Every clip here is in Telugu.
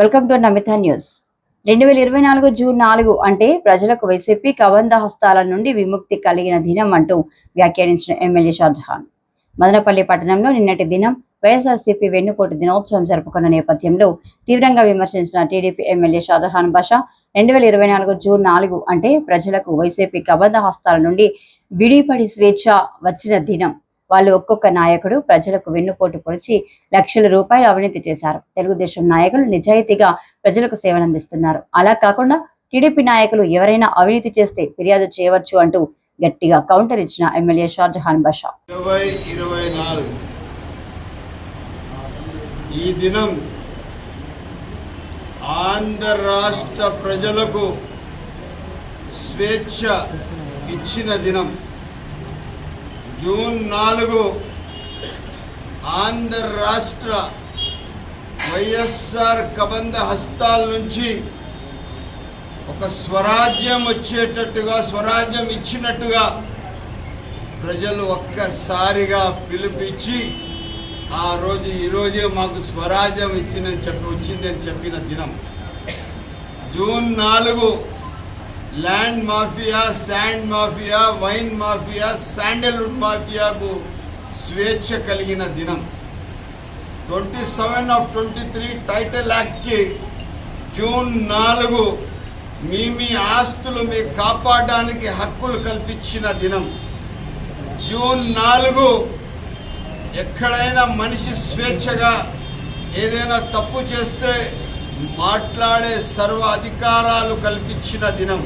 వెల్కమ్ టు నమిత న్యూస్ రెండు వేల ఇరవై నాలుగు జూన్ నాలుగు అంటే ప్రజలకు వైసీపీ కబంధ హస్తాల నుండి విముక్తి కలిగిన దినం అంటూ వ్యాఖ్యానించిన ఎమ్మెల్యే షాజహాన్ మదనపల్లి పట్టణంలో నిన్నటి దినం వైఎస్ఆర్సీపీ వెన్నుపోటు దినోత్సవం జరుపుకున్న నేపథ్యంలో తీవ్రంగా విమర్శించిన టీడీపీ ఎమ్మెల్యే షాజహాన్ బాషా రెండు వేల ఇరవై నాలుగు జూన్ నాలుగు అంటే ప్రజలకు వైసీపీ కబంధ హస్తాల నుండి విడిపడి స్వేచ్ఛ వచ్చిన దినం. వాళ్ళు ఒక్కొక్క నాయకుడు ప్రజలకు వెన్నుపోటు పొడిచి లక్షల రూపాయలు అవినీతి చేశారు. తెలుగుదేశం నాయకులు నిజాయితీగా ప్రజలకు సేవలందిస్తున్నారు. అలా కాకుండా టీడీపీ నాయకులు ఎవరైనా అవినీతి చేస్తే ఫిర్యాదు చేయవచ్చు అంటూ గట్టిగా కౌంటర్ ఇచ్చిన ఎమ్మెల్యే షాజహాన్ బషా. ఇరవై ఈ దినం ఆంధ్ర రాష్ట్ర ప్రజలకు స్వేచ్ఛ ఇచ్చిన దినం. జూన్ నాలుగు ఆంధ్ర రాష్ట్ర వైఎస్ఆర్ కబంధ హస్తాల నుంచి ఒక స్వరాజ్యం వచ్చేటట్టుగా స్వరాజ్యం ఇచ్చినట్టుగా ప్రజలు ఒక్కసారిగా పిలిపించి ఆ రోజు ఈరోజే మాకు స్వరాజ్యం ఇచ్చిందని చెప్పి వచ్చిందని చెప్పిన దినం. జూన్ నాలుగు land mafia sand mafia wine mafia sandalwood మాఫియాకు స్వేచ్ఛ కలిగిన దినం. Twenty seven of twenty three title యాక్ట్కి June నాలుగు మీ మీ ఆస్తులు మీ కాపాడడానికి హక్కులు కల్పించిన దినం. జూన్ నాలుగు ఎక్కడైనా మనిషి స్వేచ్ఛగా ఏదైనా తప్పు చేస్తే మాట్లాడే సర్వ అధికారాలు కల్పించిన దినం.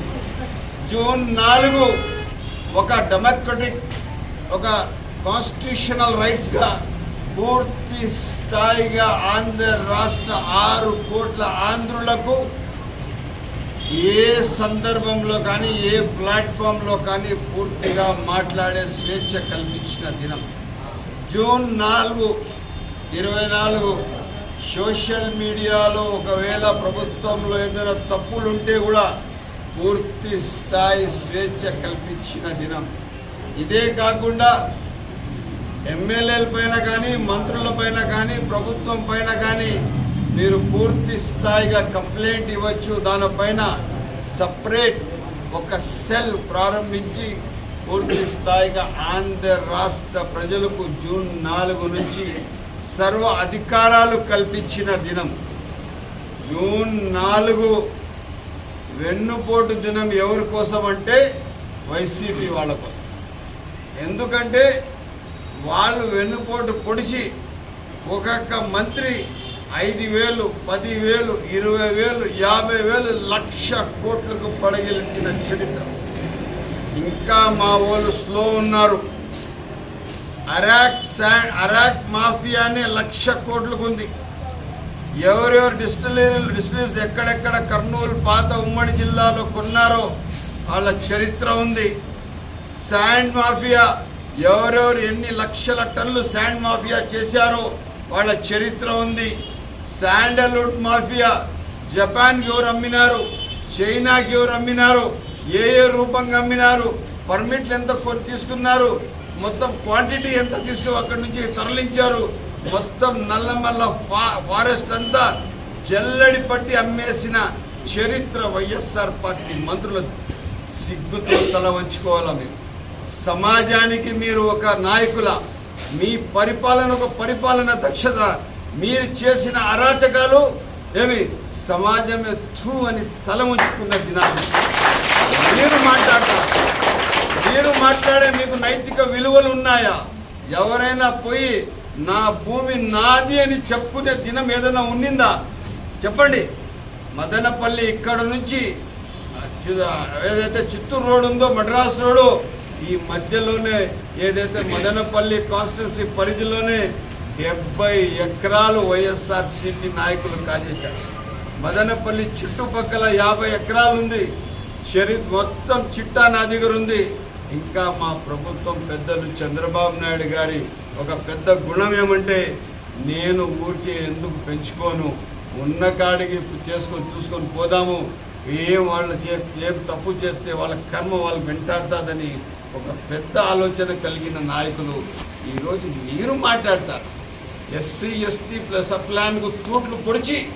జూన్ నాలుగు ఒక డెమోక్రటిక్ ఒక కాన్స్టిట్యూషనల్ రైట్స్గా పూర్తి స్థాయిగా ఆంధ్ర రాష్ట్ర ఆరు కోట్ల ఆంధ్రులకు ఏ సందర్భంలో కానీ ఏ ప్లాట్ఫామ్లో కానీ పూర్తిగా మాట్లాడే స్వేచ్ఛ కల్పించిన దినం. జూన్ నాలుగు ఇరవై నాలుగు సోషల్ మీడియాలో ఒకవేళ ప్రభుత్వంలో ఏదైనా తప్పులుంటే కూడా పూర్తి స్థాయి స్వేచ్ఛ కల్పించిన దినం. ఇదే కాకుండా ఎమ్మెల్యేల పైన కానీ మంత్రుల పైన కానీ ప్రభుత్వం పైన కానీ మీరు పూర్తి స్థాయిగా కంప్లైంట్ ఇవ్వచ్చు. దానిపైన సపరేట్ ఒక సెల్ ప్రారంభించి పూర్తి స్థాయిగా ఆంధ్ర రాష్ట్ర ప్రజలకు జూన్ నాలుగు నుంచి సర్వ అధికారాలు కల్పించిన దినం. జూన్ నాలుగు వెన్నుపోటు దినం ఎవరి కోసం అంటే వైసీపీ వాళ్ళ కోసం. ఎందుకంటే వాళ్ళు వెన్నుపోటు పొడిచి ఒక్కొక్క మంత్రి ఐదు వేలు పదివేలు ఇరవై వేలు యాభై వేలు లక్ష కోట్లకు పడగెలిచిన చరిత్ర. ఇంకా మా వాళ్ళు స్లో ఉన్నారు. అరాక్ శాండ్ అరాక్ మాఫియానే లక్ష కోట్లకు ఉంది. ఎవరెవరు డిస్టిలరీలు డిస్టిలరీస్ ఎక్కడెక్కడ కర్నూలు పాత ఉమ్మడి జిల్లాలో కొన్నారో వాళ్ళ చరిత్ర ఉంది. శాండ్ మాఫియా ఎవరెవరు ఎన్ని లక్షల టన్నులు శాండ్ మాఫియా చేశారో వాళ్ళ చరిత్ర ఉంది. శాండల్వుడ్ మాఫియా జపాన్కి ఎవరు అమ్మినారు? చైనాకి ఎవరు అమ్మినారు? ఏ ఏ రూపంగా అమ్మినారు? పర్మిట్లు ఎంత తీసుకున్నారు? మొత్తం క్వాంటిటీ ఎంత తీసుకు అక్కడి నుంచి తరలించారు? మొత్తం నల్లమల్ల ఫా ఫారెస్ట్ అంతా జల్లడి పట్టి అమ్మేసిన చరిత్ర వైఎస్ఆర్ పార్టీ మంత్రులది సిగ్గుతో తల వంచుకోవాలా మీరు? సమాజానికి మీరు ఒక నాయకుల మీ పరిపాలన ఒక పరిపాలన దక్షత మీరు చేసిన అరాచకాలు ఏమి? సమాజమే థూ అని తల ఉంచుకున్న దినాలు. మీరు మాట్లాడతారు? నైతిక విలువలు ఉన్నాయా? ఎవరైనా పోయి నా భూమి నాది అని చెప్పుకునే దినం ఏదైనా ఉన్నిందా? చెప్పండి. మదనపల్లి ఇక్కడ నుంచి ఏదైతే చిత్తూరు రోడ్ ఉందో మద్రాస్ రోడ్డు ఈ మధ్యలోనే ఏదైతే మదనపల్లి కాన్స్టిట్యున్సీ పరిధిలోనే డెబ్బై ఎకరాలు వైఎస్ఆర్సీపీ నాయకులు కాజేశారు. మదనపల్లి చుట్టుపక్కల యాభై ఎకరాలు ఉంది చరి మొత్తం చిట్టా నా దగ్గర ఉంది ఇంకా మా ప్రభుత్వం పెద్దలు చంద్రబాబు నాయుడు గారి ఒక పెద్ద గుణం ఏమంటే నేను ఊరికే ఎందుకు పెంచుకోను? ఉన్న కాడికి చేసుకొని చూసుకొని పోదాము. ఏం వాళ్ళు చే ఏం తప్పు చేస్తే వాళ్ళ కర్మ వాళ్ళు వెంటాడుతుందని ఒక పెద్ద ఆలోచన కలిగిన నాయకులు ఈరోజు మీరు మాట్లాడతారు ఎస్సీ ఎస్టీ ప్లస్ ప్లాన్కు తూట్లు పొడిచి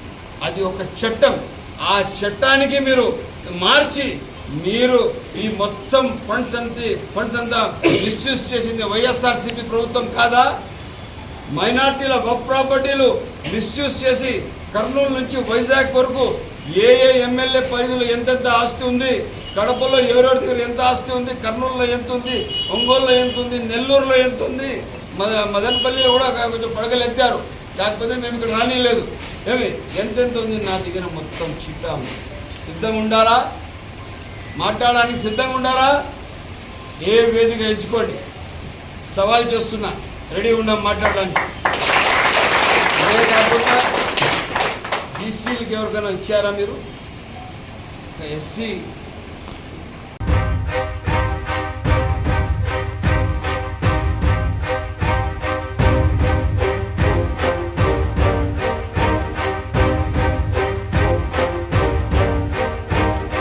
అది ఒక చట్టం. ఆ చట్టానికి మీరు మార్చి మీరు ఈ మొత్తం ఫండ్స్ అంతి ఫండ్స్ అంతా మిస్యూజ్ చేసింది వైఎస్ఆర్సీపీ ప్రభుత్వం కాదా? మైనార్టీల గొప్ప ప్రాపర్టీలు మిస్యూజ్ చేసి కర్నూలు నుంచి వైజాగ్ వరకు ఏ ఏ ఎమ్మెల్యే పరిధిలో ఎంతెంత ఆస్తి ఉంది కడపలో ఎవరెవరి దగ్గర ఎంత ఆస్తి ఉంది కర్నూలులో ఎంత ఉంది ఒంగోలులో ఎంత ఉంది నెల్లూరులో ఎంత ఉంది మద మదనపల్లిలో కూడా కొంచెం పడగలు ఎత్తారు. కాకపోతే మేము ఇక్కడ రానిలేదు ఏమి? ఎంతెంత ఉంది నా దగ్గర మొత్తం చిట్టా ఉంది. సిద్ధంగా ఉండాలా? మాట్లాడడానికి సిద్ధంగా ఉండారా ఏ వేదిక ఎంచుకోండి. సవాల్ చేస్తున్నా. రెడీ ఉన్నాం మాట్లాడడానికి. అదే కాకుండా బీసీలకు ఎవరికైనా ఇచ్చారా మీరు? ఎస్సీ